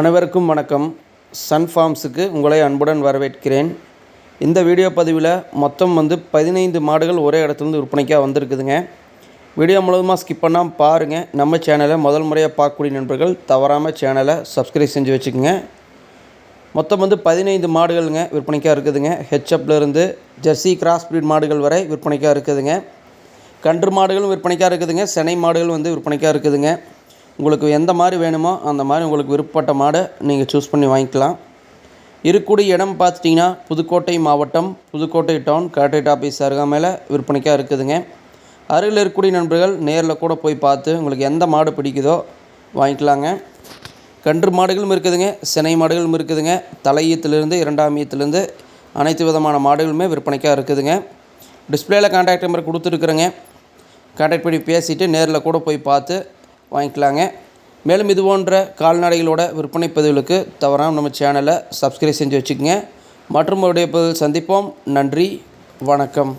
அனைவருக்கும் வணக்கம். சன் ஃபார்ம்ஸுக்கு உங்களை அன்புடன் வரவேற்கிறேன். இந்த வீடியோ பதிவில் மொத்தம் வந்து பதினைந்து மாடுகள் ஒரே இடத்துலேருந்து விற்பனைக்காக வந்திருக்குதுங்க. வீடியோ முழுவதுமாக ஸ்கிப் பண்ணாமல் பாருங்கள் நம்ம சேனலை முதல் முறையாக பார்க்கக்கூடிய நண்பர்கள் தவறாமல் சேனலை சப்ஸ்கிரைப் செஞ்சு வச்சுக்கோங்க. மொத்தம் வந்து பதினைந்து மாடுகள்ங்க விற்பனைக்காக இருக்குதுங்க. ஹெச்எப்லேருந்து ஜெர்சி கிராஸ் ப்ரீட் மாடுகள் வரை விற்பனைக்காக இருக்குதுங்க. கன்று மாடுகளும் விற்பனைக்காக இருக்குதுங்க. செனை மாடுகள் வந்து விற்பனைக்காக இருக்குதுங்க. உங்களுக்கு எந்த மாதிரி வேணுமோ அந்த மாதிரி உங்களுக்கு விருப்பப்பட்ட மாடை நீங்கள் சூஸ் பண்ணி வாங்கிக்கலாம். இருக்கக்கூடிய இடம் பார்த்துட்டிங்கன்னா புதுக்கோட்டை மாவட்டம் புதுக்கோட்டை டவுன் கலெக்டரேட் ஆஃபீஸ் அருகாமையில் விற்பனைக்காக இருக்குதுங்க. அருகில் இருக்கக்கூடிய நண்பர்கள் நேரில் கூட போய் பார்த்து உங்களுக்கு எந்த மாடு பிடிக்குதோ வாங்கிக்கலாங்க. கன்று மாடுகளும் இருக்குதுங்க சினை மாடுகளும் இருக்குதுங்க தலையீத்துலேருந்து இரண்டாம் ஈத்துலேருந்து அனைத்து விதமான மாடுகளுமே விற்பனைக்காக இருக்குதுங்க. டிஸ்பிளேயில் கான்டாக்ட் நம்பர் கொடுத்துருக்குறேங்க. கான்டாக்ட் பண்ணி பேசிவிட்டு நேரில் கூட போய் பார்த்து வாங்கிக்கலாங்க. மேலும் இது போன்ற கால்நடைகளோட விற்பனை பதிவுகளுக்கு தவறாமல் நம்ம சேனலை சப்ஸ்கிரைப் செஞ்சு வச்சுக்கோங்க. மற்றும் ஒரு பதிவில் சந்திப்போம். நன்றி. வணக்கம்.